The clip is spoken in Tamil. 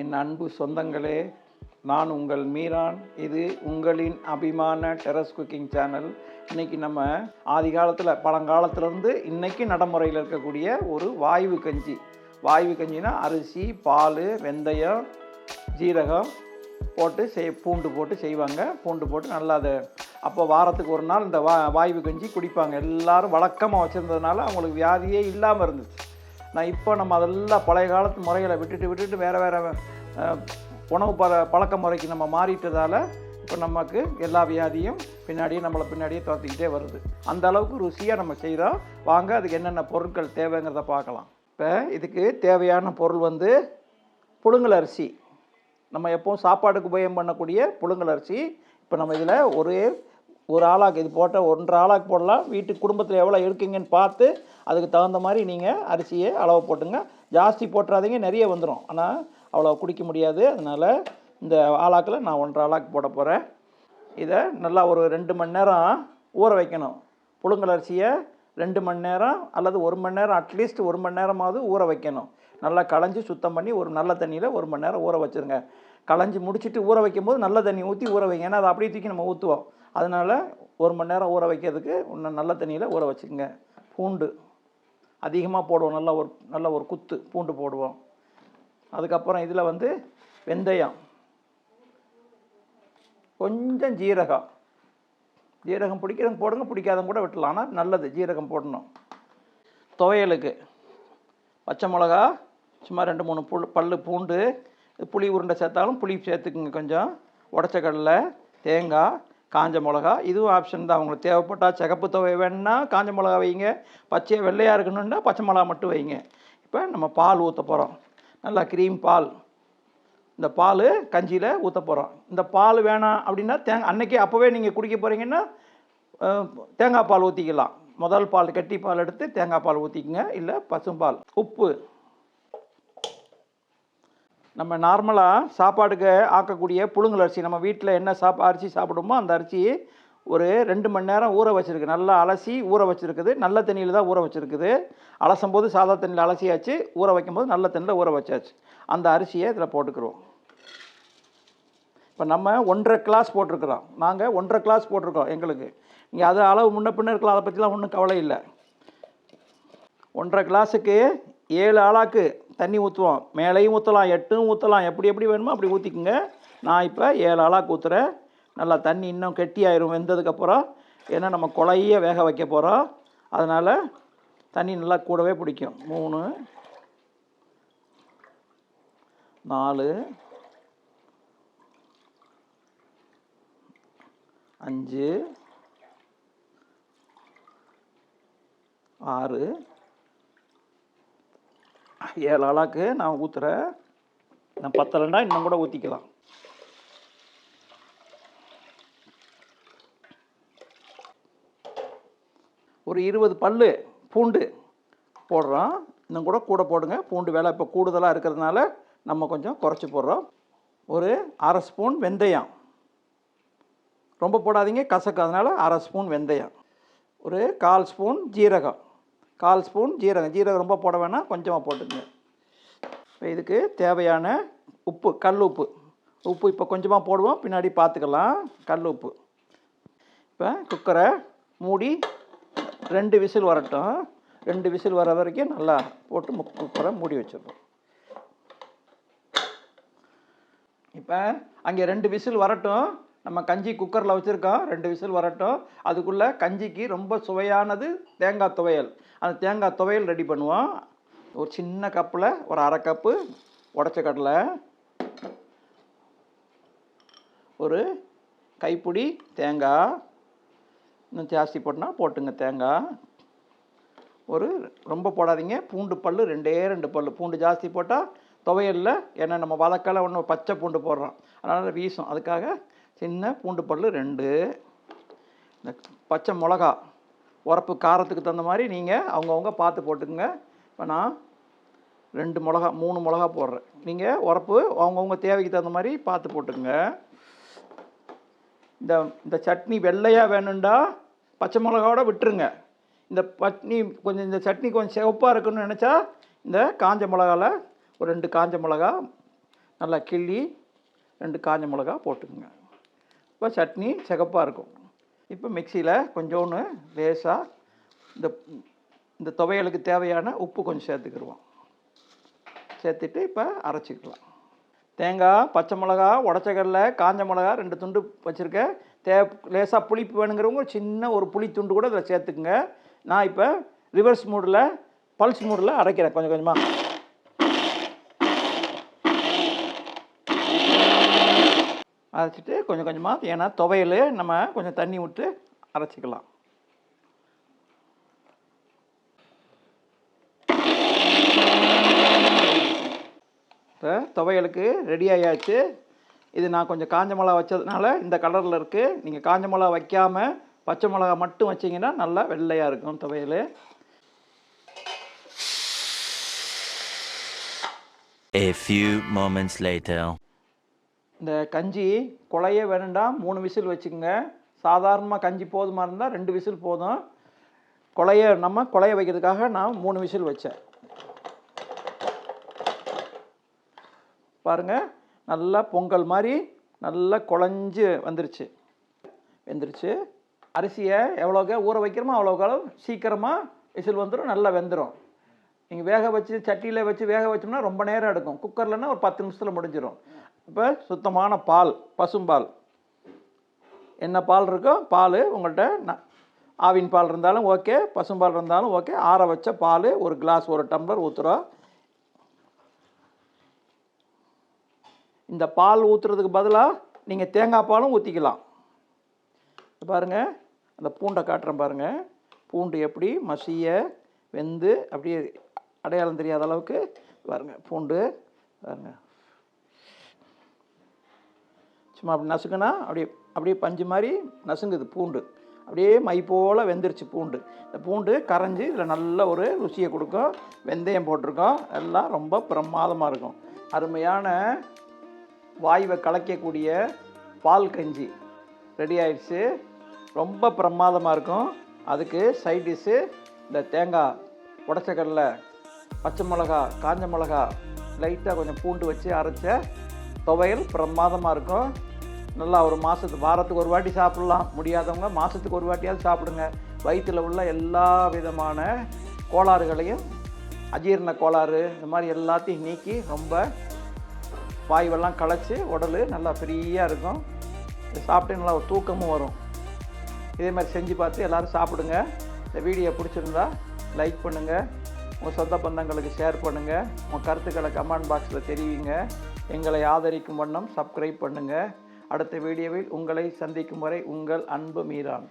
என் அன்பு சொந்தங்களே நான் உங்கள் மீரான். இது உங்களின் அபிமான டெரஸ் குக்கிங் சேனல் இன்றைக்கி நம்ம ஆதி காலத்தில் பழங்காலத்துலேருந்து இன்றைக்கி நடைமுறையில் இருக்கக்கூடிய ஒரு வாய்வு கஞ்சி. வாய்வு கஞ்சினா அரிசி பால் வெந்தயம் ஜீரகம் போட்டு செய் பூண்டு போட்டு செய்வாங்க. பூண்டு போட்டு நல்லா அதை அப்போ வாரத்துக்கு ஒரு நாள் இந்த வா வாய்வு கஞ்சி குடிப்பாங்க. எல்லோரும் வழக்கமாக வச்சுருந்ததுனால அவங்களுக்கு வியாதியே இல்லாமல் இருந்துச்சு. நான் இப்போ நம்ம அதெல்லாம் பழைய காலத்து முறைகளை விட்டுட்டு விட்டுட்டு வேறு வேறு உணவு பழ பழக்க முறைக்கு நம்ம மாறிட்டதால் இப்போ நமக்கு எல்லா வியாதியும் பின்னாடியே நம்மளை பின்னாடியே துரத்திக்கிட்டே வருது. அந்த அளவுக்கு ருசியாக நம்ம செய்கிறோம் வாங்க அதுக்கு என்னென்ன பொருட்கள் தேவைங்கிறத பார்க்கலாம். இப்போ இதுக்கு தேவையான பொருள் வந்து புழுங்கல் அரிசி. நம்ம எப்பவும் சாப்பாடுக்கு உபயோகம் பண்ணக்கூடிய புழுங்கல் அரிசி. இப்போ நம்ம இதில் ஒரு ஒரு ஆளாக்கு இது போட்டால் ஒன்றரை ஆளாக்கு போடலாம். வீட்டு குடும்பத்தில் எவ்வளோ எடுக்கீங்கன்னு பார்த்து அதுக்கு தகுந்த மாதிரி நீங்கள் அரிசியை அளவு போட்டுங்க. ஜாஸ்தி போட்டுறாதீங்க நிறைய வந்துடும் ஆனால் அவ்வளோ குடிக்க முடியாது. அதனால் இந்த ஆளாக்கில் நான் ஒன்றரை ஆளாக்கு போட போகிறேன் இதை நல்லா ஒரு ரெண்டு மணி நேரம் ஊற வைக்கணும். புழுங்கல் அரிசியை ரெண்டு மணி நேரம் அல்லது ஒரு மணி நேரம் அட்லீஸ்ட் ஒரு மணி நேரமாவது ஊற வைக்கணும். நல்லா களைஞ்சி சுத்தம் பண்ணி ஒரு நல்ல தண்ணியில் ஒரு மணி நேரம் ஊற வச்சுருங்க. களைஞ்சி முடிச்சுட்டு ஊற வைக்கும் போது நல்ல தண்ணி ஊற்றி ஊற வைங்க. ஏன்னா அதை அப்படியே தூக்கி நம்ம ஊற்றுவோம் அதனால் ஒரு மணி நேரம் ஊற வைக்கிறதுக்கு இன்னும் நல்ல தண்ணியில் ஊற வச்சுக்கோங்க. பூண்டு. அதிகமாக போடுவோம். நல்ல ஒரு நல்ல ஒரு குத்து பூண்டு போடுவோம். அதுக்கப்புறம் இதில் வந்து வெந்தயம். கொஞ்சம் ஜீரகம். ஜீரகம் பிடிக்கிறவங்க போடுங்க பிடிக்காதவங்க கூட விட்டலாம். ஆனால் நல்லது ஜீரகம் போடணும். துவையலுக்கு. பச்சை மிளகா சும்மா ரெண்டு மூணு புல் பல் பூண்டு புளி உருண்டை சேர்த்தாலும் புளி சேர்த்துக்குங்க கொஞ்சம். உடச்ச கடலை தேங்காய் காஞ்ச மிளகா இதுவும் ஆப்ஷன் தான். உங்களுக்கு தேவைப்பட்டால் சிகப்பு துவை வேணுன்னா காஞ்ச மிளகா வைங்க. பச்சையாக வெள்ளையாக இருக்கணுன்னா பச்சை மிளகா மட்டும் வைங்க. இப்போ நம்ம பால் ஊற்ற போகிறோம் நல்லா க்ரீம் பால். இந்த பால் கஞ்சியில் ஊற்ற போகிறோம் இந்த பால் வேணாம் அப்படின்னா தேங்காய் அன்னைக்கே அப்போவே நீங்கள் குடிக்க போகிறீங்கன்னா தேங்காய் பால் ஊற்றிக்கலாம் முதல் பால் கட்டி பால் எடுத்து தேங்காய் பால் ஊற்றிக்கங்க இல்லை பசும்பால். உப்பு. நம்ம நார்மலாக சாப்பாடுக்கு ஆக்கக்கூடிய புழுங்கல் அரிசி நம்ம வீட்டில் என்ன சாப்பா அரிசி சாப்பிடுமோ அந்த அரிசி ஒரு ரெண்டு மணி நேரம் ஊற வச்சுருக்கு. நல்லா அலசி ஊற வச்சுருக்குது. நல்ல தண்ணியில் தான் ஊற வச்சுருக்குது. அலசும் போது சாதா தண்ணியில் அலசியாச்சு. ஊற வைக்கும்போது நல்ல தண்ணியில் ஊற வச்சாச்சு. அந்த அரிசியை இதில் போட்டுக்கிறோம் இப்போ நம்ம ஒன்றரை கிளாஸ் போட்டிருக்கிறோம். நாங்கள் ஒன்றரை கிளாஸ் போட்டிருக்கோம் எங்களுக்கு. நீங்கள் அது அளவு முன்ன பின்ன இருக்கலாம். அதை பற்றிலாம் ஒன்றும் கவலை இல்லை. ஒன்றரை கிளாஸுக்கு ஏழு ஆளாக்கு தண்ணி ஊற்றுவோம் மேலேயும் ஊற்றலாம் எட்டும் ஊற்றலாம் எப்படி எப்படி வேணுமோ அப்படி ஊற்றிக்குங்க நான் இப்போ ஏழு அளாக ஊற்றுறேன் நல்லா தண்ணி இன்னும் கெட்டியாயிரும் வெந்ததுக்கப்புறம். ஏன்னா நம்ம குழைய வேக வைக்க போகிறோம் அதனால் தண்ணி நல்லா கூடவே பிடிக்கும். மூணு நாலு அஞ்சு ஆறு ஏழு ஆளாக்கு நான் ஊற்றுறேன் நான் பத்தலைன்னா இன்னும் கூட ஊற்றிக்கலாம் ஒரு இருபது பல்லு பூண்டு போடுறோம். இன்னும் கூட கூட போடுங்க. பூண்டு வேலை இப்போ கூடுதலாக இருக்கிறதுனால நம்ம கொஞ்சம் குறைச்சி போடுறோம். ஒரு அரை ஸ்பூன் வெந்தயம். ரொம்ப போடாதீங்க கசக்கு. அதனால் அரை ஸ்பூன் வெந்தயம். ஒரு கால் ஸ்பூன் ஜீரகம். கால் ஸ்பூன் ஜீரகம். ஜீரகம் ரொம்ப போட வேணாம் கொஞ்சமாக போட்டுங்க. இப்போ இதுக்கு தேவையான உப்பு கல் உப்பு. உப்பு இப்போ கொஞ்சமாக போடுவோம் பின்னாடி பார்த்துக்கலாம் கல் உப்பு. இப்போ குக்கரை மூடி ரெண்டு விசில் வரட்டும். ரெண்டு விசில் வர வரைக்கும் நல்லா போட்டு மு- குக்கரை மூடி வச்சிடுறோம் இப்போ அங்கே ரெண்டு விசில் வரட்டும். நம்ம கஞ்சி குக்கரில் வச்சுருக்கோம் ரெண்டு விசில் வரட்டும். அதுக்குள்ளே கஞ்சிக்கு ரொம்ப சுவையானது தேங்காய் துவையல். அந்த தேங்காய் துவையல் ரெடி பண்ணுவோம். ஒரு சின்ன கப்பில் ஒரு அரை கப்பு உடச்ச கடலை ஒரு கைப்பிடி தேங்காய் இன்னும் ஜாஸ்தி போட்டுனா போட்டுங்க தேங்காய். ஒரு ரொம்ப போடாதீங்க பூண்டு பல் ரெண்டே ரெண்டு பல் பூண்டு ஜாஸ்தி போட்டால் துவையலில் ஏன்னா நம்ம வதக்கல ஒன்று பச்சை பூண்டு போடுறோம். அதனால் வீசும். அதுக்காக சின்ன பூண்டு பல் ரெண்டு. இந்த பச்சை மிளகா உரப்பு காரத்துக்கு தகுந்த மாதிரி நீங்கள் அவங்கவுங்க பார்த்து போட்டுக்குங்க. இப்போ நான் ரெண்டு மிளகா மூணு மிளகா போடுறேன். நீங்கள் உரப்பு அவங்கவுங்க தேவைக்கு தகுந்த மாதிரி பார்த்து போட்டுக்குங்க. இந்த இந்த சட்னி வெள்ளையாக வேணும்டா பச்சை மிளகாவோட விட்டுருங்க. இந்த பட்னி கொஞ்சம் இந்த சட்னி கொஞ்சம் சிவப்பாக இருக்குன்னு நினச்சா இந்த காஞ்ச மிளகால ஒரு ரெண்டு காஞ்ச மிளகா நல்லா கிள்ளி ரெண்டு காஞ்ச மிளகா போட்டுக்குங்க. இப்போ சட்னி சிகப்பாக இருக்கும். இப்போ மிக்சியில் கொஞ்சோன்னு லேசாக இந்த இந்த துவையலுக்கு தேவையான உப்பு கொஞ்சம் சேர்த்துக்கிடுவோம். சேர்த்துட்டு இப்போ அரைச்சிக்கலாம். தேங்காய் பச்சை மிளகா உடச்சக்கடல காஞ்ச மிளகா ரெண்டு துண்டு வச்சுருக்கேன் தே லேசாக புளிப்பு வேணுங்கிறவங்க ஒரு சின்ன ஒரு புளி துண்டு கூட இதில் சேர்த்துக்குங்க. நான் இப்போ ரிவர்ஸ் மூடில் பல்ஸ் மூடில் அரைக்கிறேன் கொஞ்சம் கொஞ்சமாக அரைச்சிட்டு கொஞ்சம் கொஞ்சமாக ஏன்னா துவையல் நம்ம கொஞ்சம் தண்ணி விட்டு அரைச்சிக்கலாம். இப்போ துவையலுக்கு ரெடி ஆயாச்சு. இது நான் கொஞ்சம் காஞ்ச மிளகா வச்சதுனால இந்த கலரில் இருக்குது நீங்கள் காஞ்ச மிளகா வைக்காமல் பச்சை மிளகா மட்டும் வச்சிங்கன்னா நல்லா வெள்ளையாக இருக்கும் துவையல். A few moments later. இந்த கஞ்சி குழைய வேணுண்டாம் மூணு விசில் வச்சுக்கோங்க. சாதாரணமாக கஞ்சி போதுமா இருந்தால் ரெண்டு விசில் போதும். குழைய நம்ம குழைய வைக்கிறதுக்காக நான் மூணு விசில் வச்சேன். பாருங்க நல்லா பொங்கல் மாதிரி நல்லா குழஞ்சி வந்துருச்சு. வெந்துருச்சு. அரிசியை எவ்வளோக்கு ஊற வைக்கிறோமோ அவ்வளோக்கு சீக்கிரமாக விசில் வந்துடும் நல்லா வெந்துடும் நீங்கள் வேக வச்சு சட்டியில் வச்சு வேக வச்சோம்னா ரொம்ப நேரம் எடுக்கும். குக்கர்லன்னா ஒரு பத்து நிமிஷத்தில் முடிஞ்சிடும் இப்போ சுத்தமான பால் பசும்பால் என்ன பால் இருக்கோ பால் உங்கள்கிட்ட ந ஆவின் பால் இருந்தாலும் ஓகே பசும்பால் இருந்தாலும் ஓகே. ஆற வச்ச பால் ஒரு கிளாஸ் ஒரு டம்ளர் ஊற்றுறோம் இந்த பால் ஊற்றுறதுக்கு பதிலாக நீங்கள் தேங்காய் பாலும் ஊற்றிக்கலாம் பாருங்கள் அந்த பூண்டை காட்டுறேன் பாருங்கள் பூண்டு எப்படி மசிய வெந்து அப்படியே அடையாளம் தெரியாத அளவுக்கு பாருங்கள் பூண்டு பாருங்கள் சும்மா அப்படி நசுக்குனா அப்படியே அப்படியே பஞ்சு மாதிரி நசுங்குது பூண்டு. அப்படியே மை போல் வெந்துருச்சு பூண்டு. இந்த பூண்டு கரைஞ்சி இதில் நல்ல ஒரு ருசியை கொடுக்கும். வெந்தயம் போட்டிருக்கோம். எல்லாம் ரொம்ப பிரமாதமாக இருக்கும். அருமையான வாயுவை கலக்கக்கூடிய பால் கஞ்சி ரெடி ஆயிடுச்சு. ரொம்ப பிரமாதமாக இருக்கும். அதுக்கு சைட் டிஷ்ஷு இந்த தேங்காய் உடச்சக்கடலை பச்சை மிளகா காஞ்ச மிளகா லைட்டாக கொஞ்சம் பூண்டு வச்சு அரைச்ச துவையல் பிரமாதமாக இருக்கும். நல்லா ஒரு மாதத்துக்கு வாரத்துக்கு ஒரு வாட்டி சாப்பிட்லாம். முடியாதவங்க மாதத்துக்கு ஒரு வாட்டியாவது சாப்பிடுங்க. வயிற்றில் உள்ள எல்லா விதமான கோளாறுகளையும் அஜீரண கோளாறு இந்த மாதிரி எல்லாத்தையும் நீக்கி ரொம்ப வாயுவெல்லாம் களைச்சி உடல் நல்லா ஃப்ரீயாக இருக்கும். சாப்பிட்டு நல்லா ஒரு தூக்கமும் வரும். இதே மாதிரி செஞ்சு பார்த்து எல்லோரும் சாப்பிடுங்க. இந்த வீடியோ பிடிச்சிருந்தா லைக் பண்ணுங்கள் உங்கள் சொந்த பந்தங்களுக்கு ஷேர் பண்ணுங்கள் உங்கள் கருத்துக்களை கமெண்ட் பாக்ஸில் தெரிவிங்க. எங்களை ஆதரிக்கும் வண்ணம் சப்ஸ்கிரைப் பண்ணுங்கள் அடுத்த வீடியோவில் உங்களை சந்திக்கும் வரை உங்கள் அன்பு மீரான்.